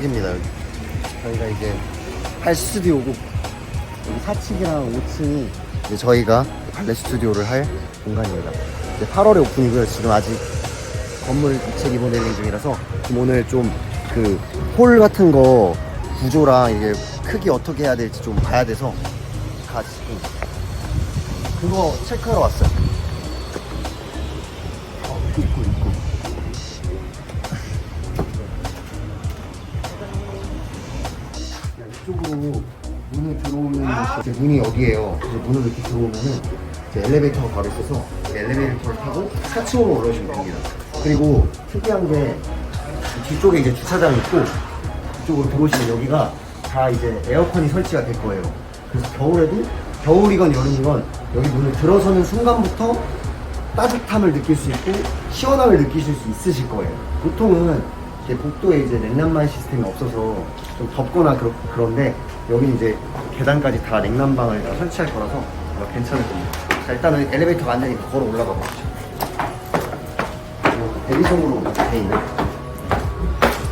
여기입니다 여기. 저희가 이제 할 스튜디오고 여기 4층이랑 5층이 이제 저희가 발레 스튜디오를 할 공간입니다. 이제 8월에 오픈이고요. 지금 아직 건물 자체 리모델링 중이라서 지금 오늘 좀 그 홀 같은 거 구조랑 이게 크기 어떻게 해야 될지 좀 봐야 돼서 같이 그거 체크하러 왔어요. 어, 입구 입구 이제 문이 여기에요. 그래서 문을 이렇게 들어오면은 이제 엘리베이터가 바로 있어서 엘리베이터를 타고 4층으로 올라오시면 됩니다. 그리고 특이한 게 뒤쪽에 이제 주차장 있고 이쪽으로 들어오시면 여기가 다 이제 에어컨이 설치가 될 거예요. 그래서 겨울에도 겨울이건 여름이건 여기 문을 들어서는 순간부터 따뜻함을 느낄 수 있고 시원함을 느끼실 수 있으실 거예요. 보통은 이제 복도에 이제 냉난방 시스템이 없어서 좀 덥거나 그렇, 그런데 여기 이제 계단까지 다 냉난방을 다 설치할 거라서 아마 괜찮을 겁니다. 자, 일단은 엘리베이터가 안 되니까 걸어 올라가 보시죠. 어, 대리석으로 돼 있네.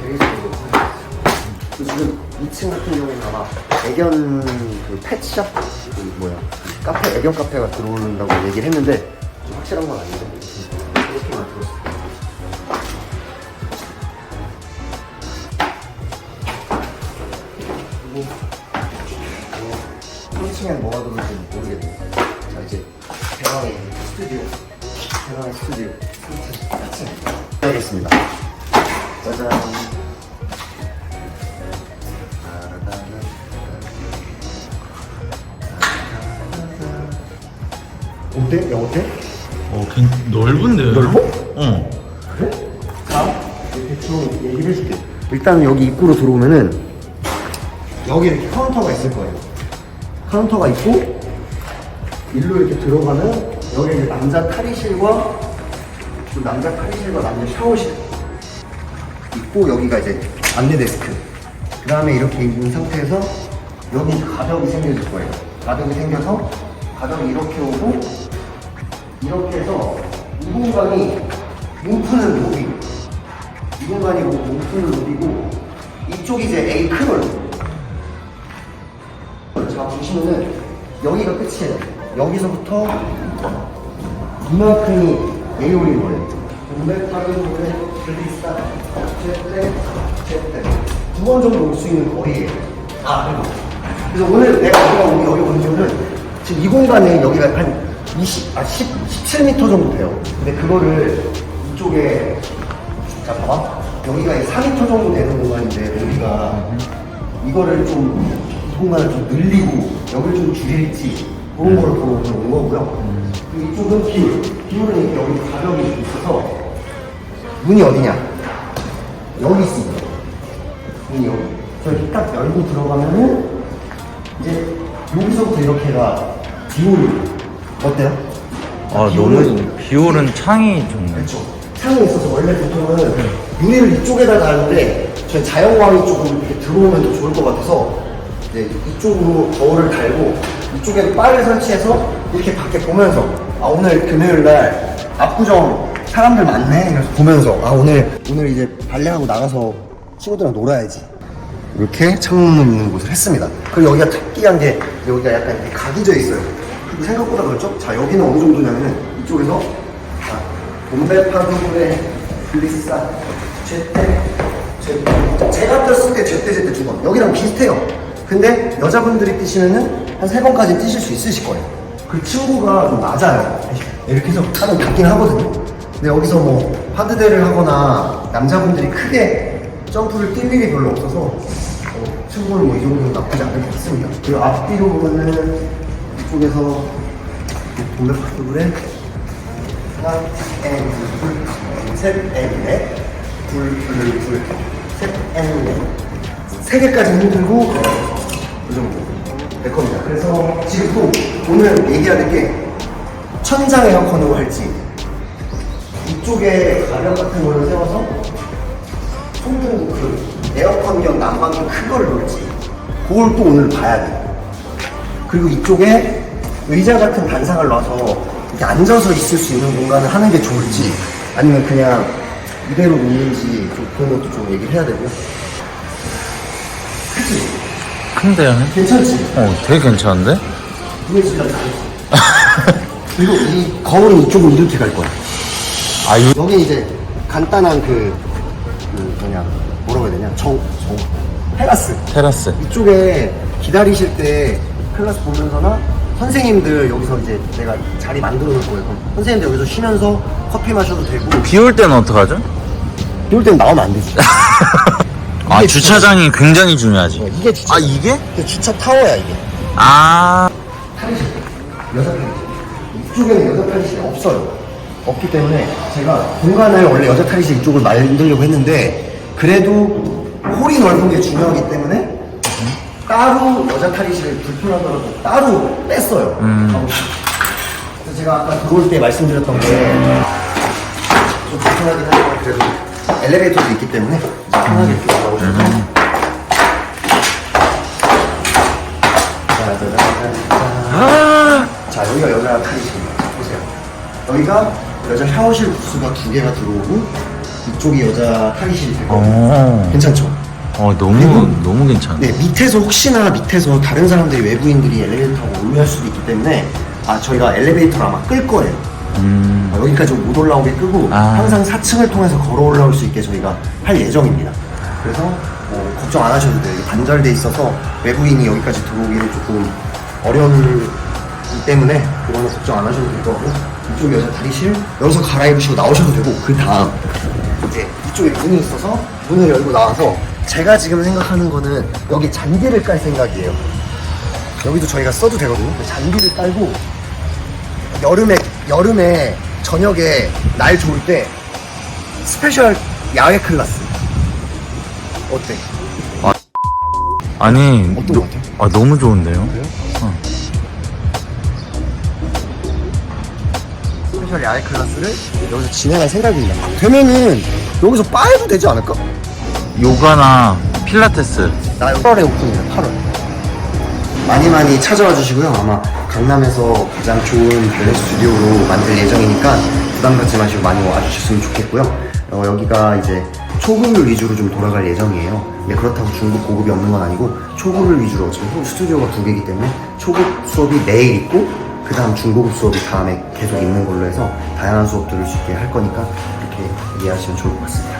대리석으로. 그 지금 2층 같은 경우는 아마 애견 그 펫샵 그 뭐야 그 카페 애견 카페가 들어온다고 얘기를 했는데 좀 확실한 건 아닌데 어, 1층엔 뭐가 들어올지 모르겠네요. 자 이제 대왕의 스튜디오 대왕의 스튜디오 3층 4층 하겠습니다. 짜잔. 어때? 야 어때? 어, 괜 넓은데요? 넓어? 어. 자, 대충 얘기를 해줄게. 일단 여기 입구로 들어오면은 여기 이렇게 카운터가 있을 거예요. 카운터가 있고 일로 이렇게 들어가면 여기 이제 남자 탈의실과 그 남자 탈의실과 남자 샤워실 있고 여기가 이제 안내 데스크. 그 다음에 이렇게 있는 상태에서 여기 가벽이 생겨질 거예요. 가벽이 생겨서 가벽이 이렇게 오고 이렇게 해서 이 공간이 문프는 로비 이 공간이 문프는 로비고 이쪽이 이제 A 큰홀 자 보시면은 여기가 끝이에요. 여기서부터 이만큼이 홀인 거예요. 동백 파괴홀에 글리스타 제때 제때. 두 번 정도 올 수 있는 거리예요. 아 그리고. 그래서 오늘 내가 여기가 오기 여기 온 이유는 지금 이 공간에 여기가 한 20, 아, 10, 17m 정도 돼요. 근데 그거를 이쪽에, 자, 봐봐. 여기가 4m 정도 되는 공간인데, 여기가 이거를 좀, 이 공간을 좀 늘리고, 여기를 좀 줄일지, 그런 걸 보러 온 거고요. 그리고 이쪽은 비율. 비율은 이렇게 여기 가벽이 있어서, 문이 어디냐? 여기 있습니다. 문이 여기. 저기 딱 열고 들어가면은, 이제 여기서부터 이렇게가 비율 어때요? 아, 너무, 비율은 창이 좋네. 그렇죠. 창이 있어서 원래 보통은 유리를 이쪽에다 달는데 저희 자연광이 조금 이렇게 들어오면 더 좋을 것 같아서 이제 이쪽으로 거울을 달고 이쪽에 바를 설치해서 이렇게 밖에 보면서 아 오늘 금요일 날 압구정 사람들 많네 이래서 보면서 아 오늘 오늘 이제 발레하고 나가서 친구들이랑 놀아야지 이렇게 창문 있는 곳을 했습니다. 그리고 여기가 특이한 게 여기가 약간 이렇게 각이 져 있어요. 그리고 생각보다 그렇죠? 자 여기는 어느 정도냐면은 이쪽에서 자 돈베파도의 글리사 제때 제때 제가 떴을 때 제때 제때 두 번. 여기랑 비슷해요. 근데 여자분들이 뛰시면은 한 세 번까지 뛰실 수 있으실 거예요. 그 친구가 좀 낮아요. 이렇게 해서 하는 같긴 하거든요. 근데 여기서 뭐 하드대를 하거나 남자분들이 크게 점프를 뛸 일이 별로 없어서 어, 친구는 뭐이 정도는 나쁘지 않을 것 같습니다. 그리고 앞뒤로 보면은 이쪽에서 동백파도에 하나, 앤, 둘, 셋, 앤, 넷, 둘, 둘, 둘, 셋, 앤, 넷. 세 개까지 힘들고, 이 정도 될 겁니다. 그래서 지금 또 오늘 될 게, 천장 에어컨으로 할지, 이쪽에 가벽 같은 거를 세워서, 송풍구 그 에어컨 겸 난방 겸큰 거를 놓을지, 그걸 또 오늘 봐야 돼요. 그리고 이쪽에 의자 같은 단상을 놔서 이렇게 앉아서 있을 수 있는 공간을 하는 게 좋을지 아니면 그냥 이대로 놓는지 좀 그런 것도 좀 얘기를 해야 되고요. 큰데요? 괜찮지? 어, 되게 괜찮은데? 이게 진짜. 그리고 이 거울은 이쪽으로 이렇게 갈 거야. 아, 요, 여기 이제 간단한 그, 그 뭐냐, 뭐라고 해야 되냐, 정, 정, 테라스. 테라스. 이쪽에 기다리실 때 클래스 보면서나 선생님들 여기서 이제 내가 자리 만들어 놓을 거예요. 그럼 선생님들 여기서 쉬면서 커피 마셔도 되고. 비 올 때는 어떡하죠? 이럴 때는 나오면 안 되지. 아, 이게 주차장이 굉장히 중요하지. 어, 이게 주차. 아, 이게? 이게 주차 타워야, 이게. 아, 탈의실. 이쪽에는 여자 탈의실이 없어요. 없기 때문에 제가 공간을 원래 여자 탈의실 이쪽을 만들려고 했는데 그래도 홀이 넓은 게 중요하기 때문에 따로 여자 탈의실을 불편하더라도 따로 뺐어요. 그래서 제가 아까 들어올 때 말씀드렸던 게 좀 불편하긴 하지만 그래도 엘리베이터도 있기 때문에 편하게 이렇게 올라오셔서 짜자자자자. 자, 여기가 여자 탈의실입니다. 보세요. 여기가 여자 샤워실 부스가 두 개가 들어오고 이쪽이 여자 탈의실이 되고 어. 괜찮죠? 어, 너무, 너무 괜찮네. 네, 밑에서 혹시나 밑에서 다른 사람들이 외부인들이 엘리베이터 타고 올라올 수도 있기 때문에 아 저희가 엘리베이터를 아마 끌 거예요. 음, 아, 여기까지 못 올라오게 끄고 아. 항상 4층을 통해서 걸어 올라올 수 있게 저희가 할 예정입니다. 그래서 뭐 걱정 안 하셔도 돼요. 이게 단절돼 있어서 외부인이 여기까지 들어오기는 조금 어려운 때문에 그거는 걱정 안 하셔도 될 거고 이쪽에 여자 다리실 여기서 갈아입으시고 나오셔도 되고 그 다음 이제 이쪽에 문이 있어서 문을 열고 나와서 제가 지금 생각하는 거는 여기 잔디를 깔 생각이에요. 여기도 저희가 써도 되거든요. 잔디를 깔고 여름에 여름에 저녁에 날 좋을 때 스페셜 야외 클래스 어때? 아니, 어떤 너, 것 같아요? 아, 너무 좋은데요? 스페셜 야외 클래스를 여기서 진행할 생각입니다. 되면은 여기서 바해도 되지 않을까? 요가나 필라테스. 나 8월에 오픈이에요. 8월. 많이 많이 찾아와 주시고요. 아마 강남에서 가장 좋은 발레 스튜디오로 만들 예정이니까 부담 갖지 마시고 많이 와주셨으면 좋겠고요. 어, 여기가 이제 초급을 위주로 좀 돌아갈 예정이에요. 네, 그렇다고 중급 고급이 없는 건 아니고 초급을 위주로 지금 스튜디오가 두 개이기 때문에 초급 수업이 내일 있고 그 다음 중고급 수업이 다음에 계속 있는 걸로 해서 다양한 수업들을 쉽게 할 거니까 이렇게 이해하시면 좋을 것 같습니다.